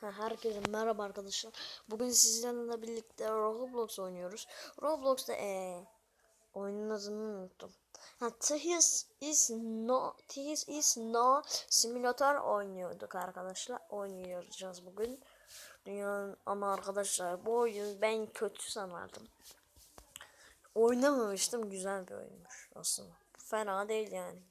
Ha, herkese merhaba arkadaşlar. Bugün sizlerle birlikte Roblox oynuyoruz. Roblox'ta ee, oyunun adını unuttum. Ha, This is no This is no simülatör oynuyorduk arkadaşlar. Oynayacağız bugün. Dünyanın ama arkadaşlar bu oyun ben kötü sanardım. Oynamamıştım. Güzel bir oyunmuş aslında. Fena değil yani.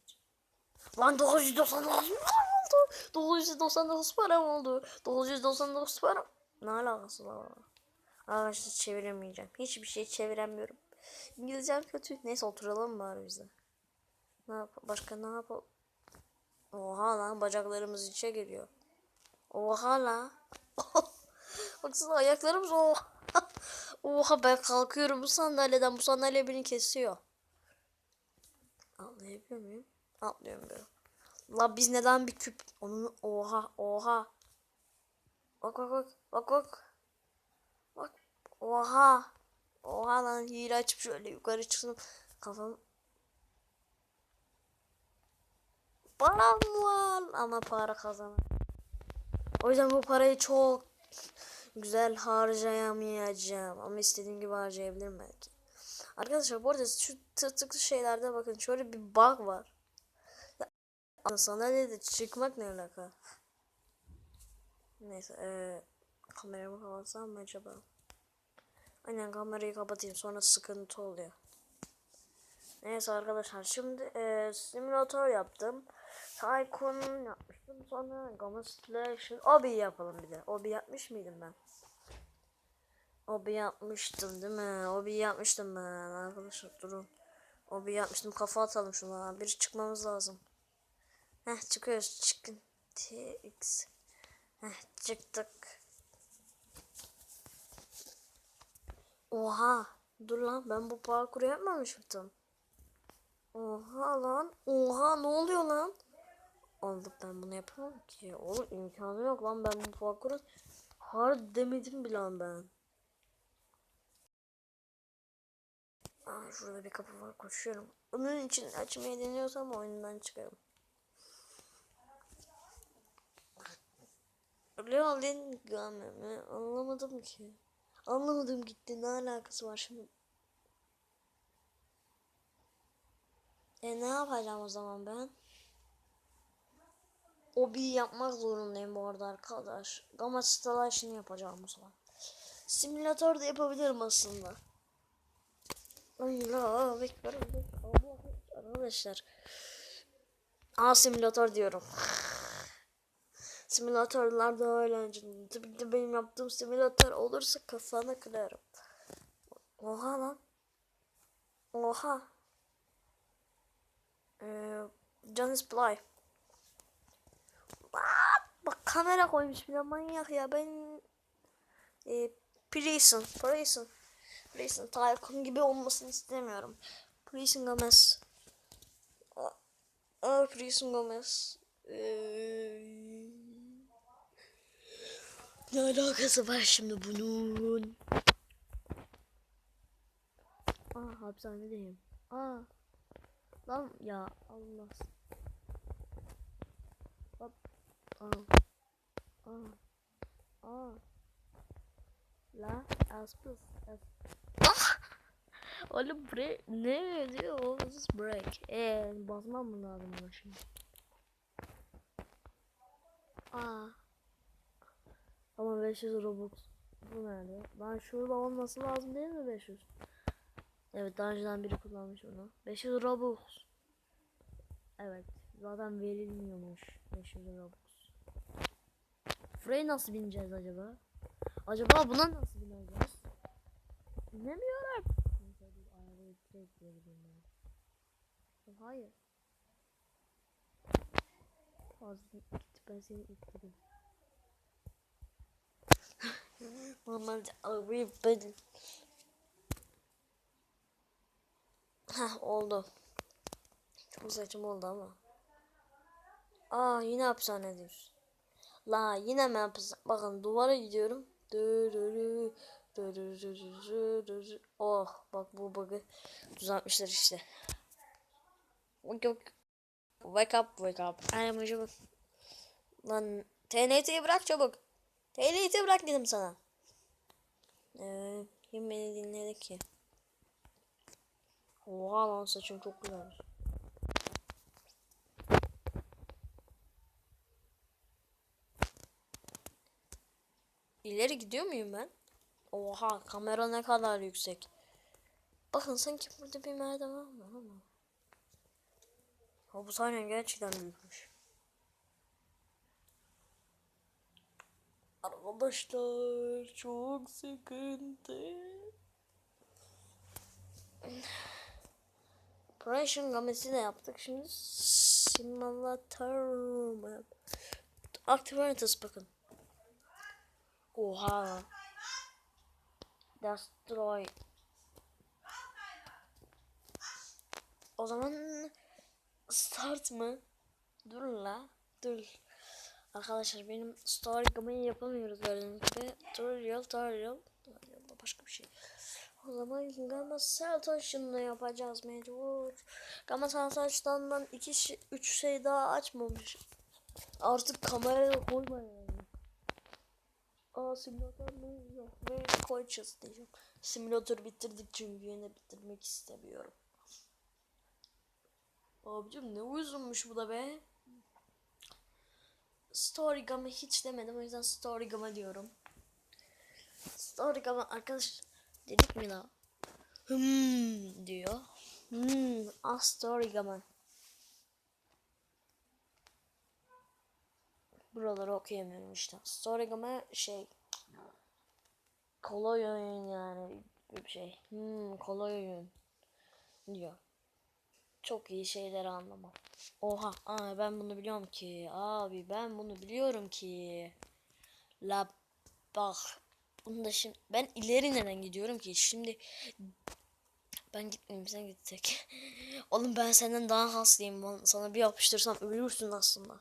Lan 999 param oldu. 999 param oldu. 999 param. Ne alakası var? Arkadaşlar çeviremeyeceğim. Hiçbir şey çeviremiyorum. İngilizcem kötü. Neyse oturalım bari bize. Ne yap başka ne yapalım? Oha lan bacaklarımız içe giriyor. Oha la. Baksana ayaklarımız oha. Oha ben kalkıyorum bu sandalyeden. Bu sandalye beni kesiyor. Atlayabiliyor muyum? Atlıyorum böyle. La biz neden bir küp? Onun oha oha. Bak bak bak bak bak. Bak oha. Oha lan hile açıp şöyle yukarı çıksın. Kafam. Param var ama para kazanır. O yüzden bu parayı çok güzel harcayamayacağım. Ama istediğim gibi harcayabilirim belki. Arkadaşlar bu arada şu tırtıklı şeylerde bakın şöyle bir bug var. Sandalyede çıkmak ne alaka? Neyse ee, kameramı kapatsam mı acaba? Aynen kamerayı kapatayım sonra sıkıntı oluyor. Neyse arkadaşlar şimdi ee, simülatör yaptım. Tycoon yapmıştım sonra Gamma Station Obi yapalım bir de. Obi yapmış mıydım ben? Obi yapmıştım değil mi? Obi yapmıştım ben arkadaşlar durun. Obi yapmıştım kafa atalım şuna. Bir çıkmamız lazım. Heh çıkıyoruz çıkın. TX. Heh çıktık. Oha. Dur lan ben bu parkuru yapmamıştım. Oha lan. Oha ne oluyor lan? Oğlum ben bunu yapamam ki. Oğlum imkanı yok lan ben bu parkuru hard demedim bile lan ben. Aa, şurada bir kapı var koşuyorum. Onun için açmayı deniyorsam oyundan çıkarım. Leolin mi? Anlamadım ki. Anlamadım gitti. Ne alakası var şimdi? E ne yapacağım o zaman ben? Obi yapmak zorundayım bu arada arkadaş. Gamma Station yapacağım o zaman. Simülatör de yapabilirim aslında. Ekber Allah arkadaşlar. Aa simülatör diyorum. Simülatörler daha eğlenceli. Tabii ki de benim yaptığım simülatör olursa kafanı kırarım. Oha lan. Oha. Ee, Janis Bly. Bak kamera koymuş bir manyak ya. Ben e, Prison. Prison. Prison. Tycoon gibi olmasını istemiyorum. Prison Gomez. Aa, Prison Gomez. Ee, ne alakası var şimdi bunun? Aa hapishanedeyim. Aa. Lan ya Allah. Hop. Aa. Aa. Aa. La aspus. Ah! Oğlum break ne diyor o break? Eee basmam mı lazım buna şimdi? Aa. Ama 500 Robux. Bu nerede? Ben şurada olması lazım değil mi 500? Evet daha önceden biri kullanmış onu. 500 Robux. Evet. Zaten verilmiyormuş 500 Robux. Frey nasıl bineceğiz acaba? Acaba buna nasıl bineceğiz? Bilemiyorum. Hayır. Fazla gitti ben seni ittireyim. Normalde arabayı ben... Heh oldu. Çok saçma oldu ama. Aa yine hapishanedeyiz. La yine mi hapishane? Bakın duvara gidiyorum. Oh bak bu bug'ı düzeltmişler işte. Wake up. Wake up. I am a Lan TNT'yi bırak çabuk. TNT'yi bırak dedim sana. Ee, kim beni dinledi ki? Oha lan saçım çok güzelmiş. İleri gidiyor muyum ben? Oha kamera ne kadar yüksek. Bakın sanki burada bir merdiven var ama. Ha bu sahne gerçekten büyükmüş. Arkadaşlar çok sıkıntı. Operation Games'i de yaptık. Şimdi yap- Active Harness bakın. Oha. Destroy. O zaman start mı? Dur la. Dur. Arkadaşlar benim story gamayı yapamıyoruz gördüğünüz gibi. Tutorial, tutorial. Başka bir şey. O zaman Gamma Saltation'la yapacağız mecbur. Gamma Saltation'dan 2 3 şey daha açmamış. Artık kameraya koyma yani. Aa simülatör mü? Yok. Ve koyacağız diyeceğim. Simülatör bitirdik çünkü yine bitirmek istemiyorum. Abicim ne uzunmuş bu da be. Storygama hiç demedim o yüzden Storygama diyorum. Storygama arkadaş dedik mi daha? Hmm diyor. Hmm, ah Storygama. Buraları okuyamıyorum işte. Storygama şey kolay oyun yani bir şey. Hmm, kolay oyun diyor. Çok iyi şeyleri anlamam. Oha, aa, ben bunu biliyorum ki. Abi ben bunu biliyorum ki. La bak. Bunu da şimdi ben ileri neden gidiyorum ki? Şimdi ben gitmeyeyim sen gidecek. Oğlum ben senden daha haslıyım. Sana bir yapıştırsam ölürsün aslında.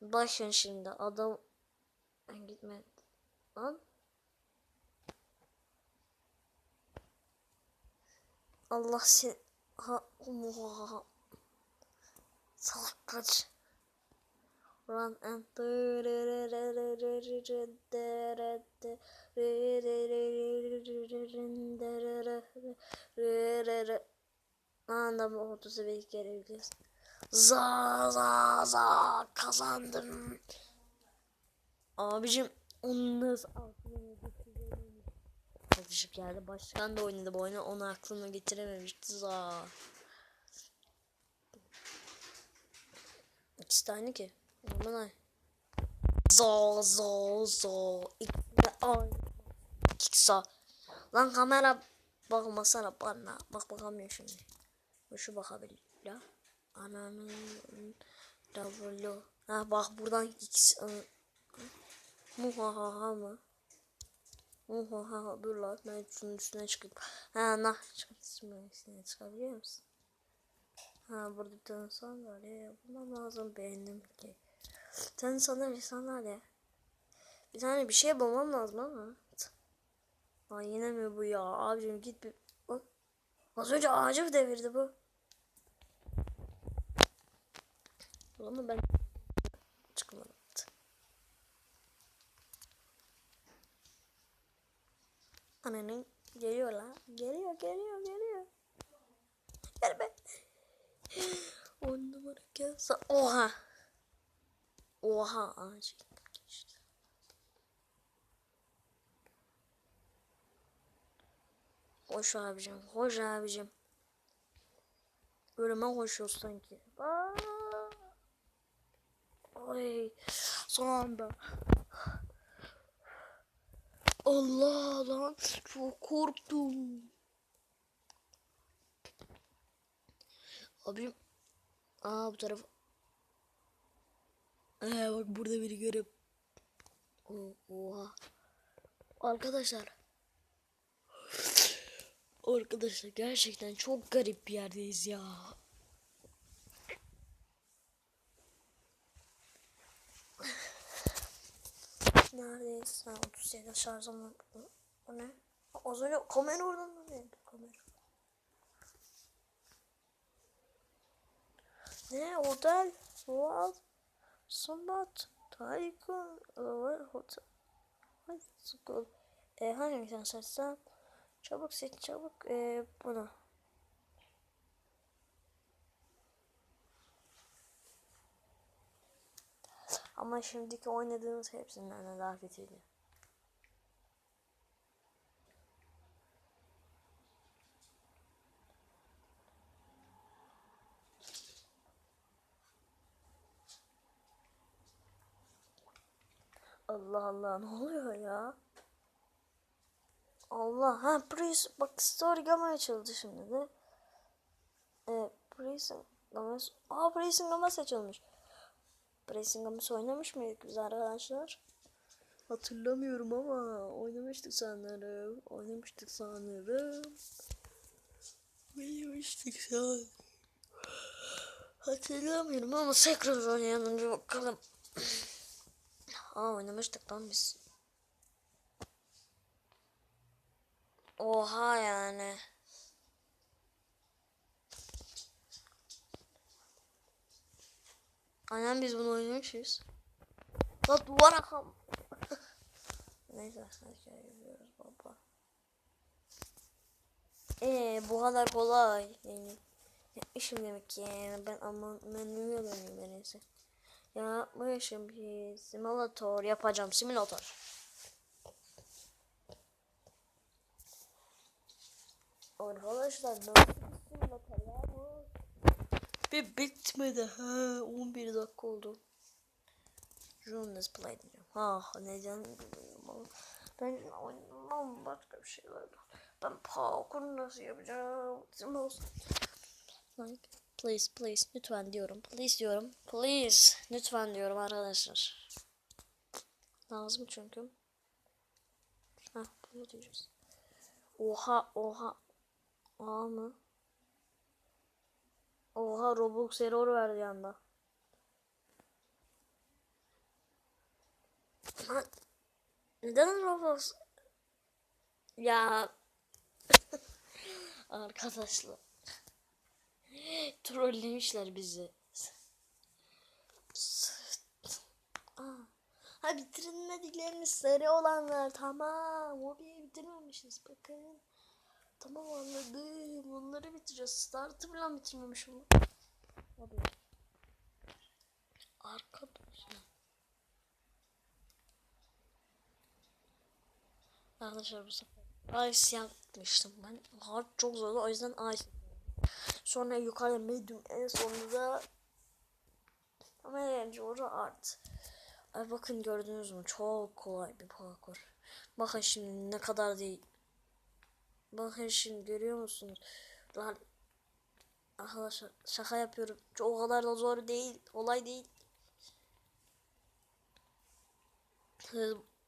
Bakın şimdi adam ben gitme lan. Allah sen ha oha. Salak kaç. Run and Anda bu 31 kere biliyoruz. Za za za kazandım. Abicim onu nasıl aklına. Yaklaşık geldi. Başkan da oynadı bu oyunu. Onu aklına getirememişti. Za. İkisi de aynı ki. Aman ay. Zo zo zo. İkisi de aynı. İkisi. Lan kamera bakmasana bana. Bak bakamıyor şimdi. Şu bakabilir. Ananın W. Ha bak buradan ikisi. Muhahaha mı? Muhahaha dur lan ben şunun üstüne çıkayım. Ha nah çıkabilir üstüne çıkabiliyor musun? Ha burada bir tane sandalye bulmam lazım beğendim ki. Bir tane sandalye. Bir tane bir şey bulmam lazım ama. Aa yine mi bu ya? Abicim git bir... Bak. Az önce ağacı mı devirdi bu? Ama ben Annenin geliyor la. Geliyor geliyor geliyor. Gel be. On numara gelse. Oha. Oha acil. geçti. Koş abicim. Koş abicim. Ölüme koşuyoruz sanki. Aa. Ay. Son anda. Allah lan çok korktum. Abim. Aa bu taraf. Ee, bak burada biri görüp. Oha. Arkadaşlar. Arkadaşlar gerçekten çok garip bir yerdeyiz ya. Neredeyiz? Ha 37 şarjım var. O- ne? Az önce kamera oradan mı geldi? Kamera. Ne? Otel? What? Sombat? Tycoon var Hotel. High School. E, hangisini seçsem? Çabuk seç çabuk. E, bunu. Ama şimdiki oynadığımız hepsinden de daha kötüydü. Allah Allah ne oluyor ya? Allah ha Priest bak story gama açıldı şimdi de. E, Priest'in gaması. Aa Priest'in gaması açılmış. Priest'in gaması oynamış mıydık biz arkadaşlar? Hatırlamıyorum ama oynamıştık sanırım. Oynamıştık sanırım. Oynamıştık sanırım. Hatırlamıyorum ama tekrar oynayalım bir bakalım. Aa oynamıştık lan biz. Oha yani. Aynen biz bunu oynamışız. La duvara kam. Neyse hadi yapıyoruz baba. Ee bu kadar kolay. Yani yapmışım demek ki yani ben ama menüye döneyim en iyisi. Yapmışım bir simulator yapacağım simulator. Arkadaşlar nasıl bu? Bir bitmedi ha 11 dakika oldu. Run display diyeceğim. Ha neden bilmiyorum ben oynamam başka bir şeyler. Ben parkur nasıl yapacağım? Simulator. Like, please please lütfen diyorum. Please diyorum. Please lütfen diyorum arkadaşlar. Lazım çünkü. Heh bunu diyeceğiz. Oha oha. Aa mı? Oha Roblox error verdi yanda. Lan, Neden Roblox? Ya arkadaşlar. Trollemişler bizi. Ha bitirmediklerimiz sarı olanlar tamam. O bir bitirmemişiz bakın. Tamam anladım. Onları bitireceğiz. Startı falan bitirmemişim. Hadi. Arkadaşlar. Arkadaşlar bu sefer Ice yapmıştım ben. Hard çok zordu o yüzden Ice. Sonra yukarıda medium en sonunda ama en zoru art. Ay bakın gördünüz mü? Çok kolay bir parkur. Bakın şimdi ne kadar değil. Bakın şimdi görüyor musunuz? Lan arkadaşlar şaka yapıyorum. O kadar da zor değil. Olay değil.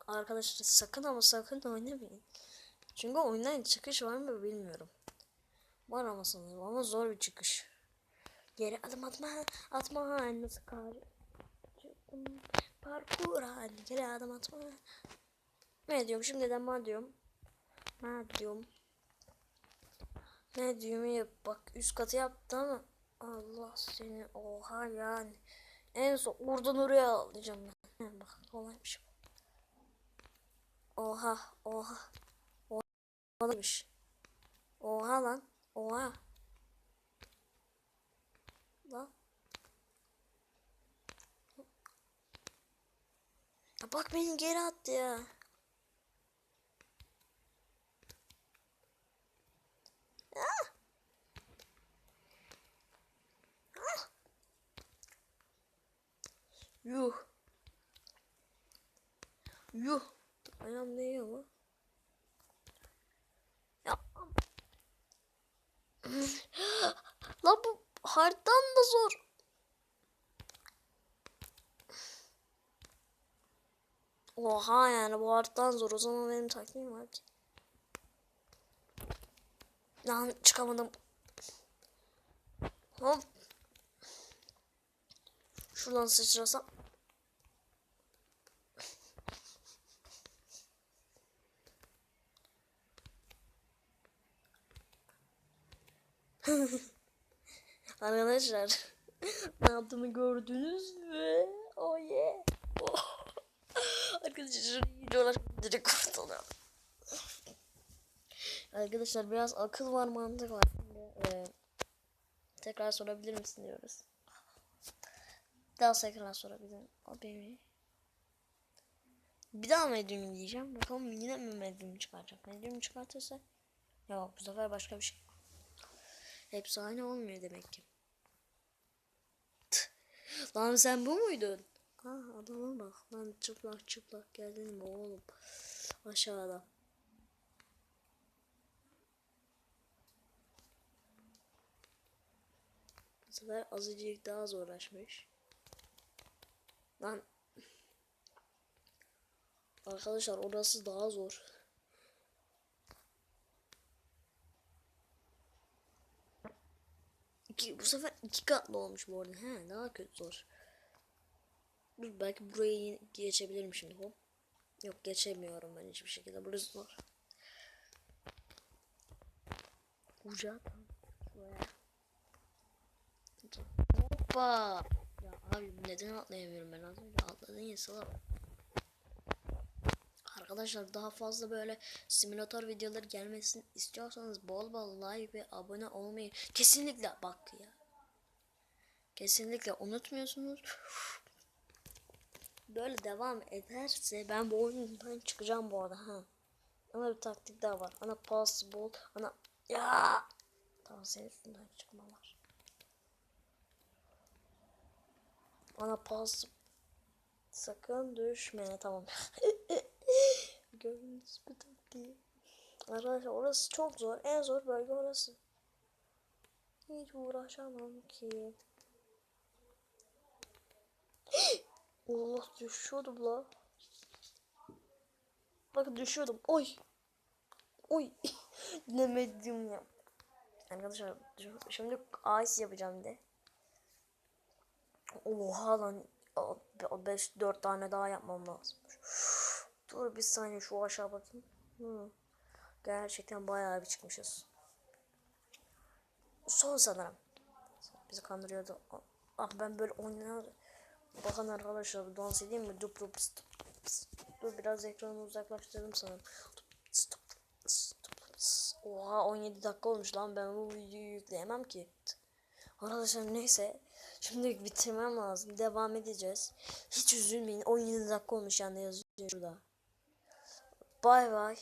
Arkadaşlar sakın ama sakın oynamayın. Çünkü oyundan çıkış var mı bilmiyorum. Var ama sanırım ama zor bir çıkış. Geri adım atma atma nasıl kar parkur hali geri adım atma. Ne diyorum şimdiden ma diyorum. Ma. Ne diyorum ya bak üst katı yaptı ama Allah seni oha yani. En son oradan oraya alacağım ben. Bak kolaymış. Oha oha. Oha. Oha lan. Oha. Lan. Ya bak beni geri attı ya. Ah. Ah. Yuh. Yuh. Ayağım değiyor mu? Ya. La bu harddan da zor. Oha yani bu harddan zor. O zaman benim taktiğim var ki. Lan çıkamadım. Hop. Şuradan sıçrasam. Arkadaşlar ne yaptığımı gördünüz mü? Oh yeah. Oh. iyice uğraşmayınca kurtuluyor. Arkadaşlar biraz akıl var mantık var. Şimdi, e, tekrar sorabilir misin diyoruz. Daha tekrar sorabilirim. Abi. Bir daha medyum diyeceğim. Bakalım yine mi medyum çıkaracak. Medyum çıkartırsa yok bu sefer başka bir şey. Hepsi aynı olmuyor demek ki. Lan sen bu muydun? Ha adama bak. Lan çıplak çıplak geldin mi oğlum? Aşağıda. Bu sefer azıcık daha zorlaşmış. Lan Arkadaşlar orası daha zor. İki, bu sefer iki katlı olmuş bu arada. He, daha kötü zor. Dur belki burayı geçebilirim şimdi hop. Yok geçemiyorum ben hiçbir şekilde. Burası zor. Uca Hoppa. Ya abi neden atlayamıyorum ben az önce atladın ya salak. Arkadaşlar daha fazla böyle simülatör videoları gelmesini istiyorsanız bol bol like ve abone olmayı kesinlikle bak ya. Kesinlikle unutmuyorsunuz. Böyle devam ederse ben bu oyundan çıkacağım bu arada ha. Ama bir taktik daha var. Ana possible. Ana ya. Tamam senin üstünden çıkma var. Ana possible. Sakın düşme tamam. Gördüğünüz bir taktiği. Arkadaşlar orası çok zor. En zor bölge orası. Hiç uğraşamam ki. Allah düşüyordum la. Bakın düşüyordum. Oy. Oy. ne medyum ya. Arkadaşlar şimdi ice yapacağım de. Oha lan. 5 4 tane daha yapmam lazım. Dur bir saniye şu aşağı bakayım. Hı. Gerçekten bayağı bir çıkmışız. Son sanırım. Bizi kandırıyordu. Ah ben böyle oynuyor. Bakın arkadaşlar dans edeyim mi? Dup dup stop. Dur biraz ekranı uzaklaştırdım sanırım. Oha 17 dakika olmuş lan ben bu videoyu yükleyemem ki. Arkadaşlar neyse. Şimdi bitirmem lazım. Devam edeceğiz. Hiç üzülmeyin. 17 dakika olmuş yani yazıyor şurada. Bay bay.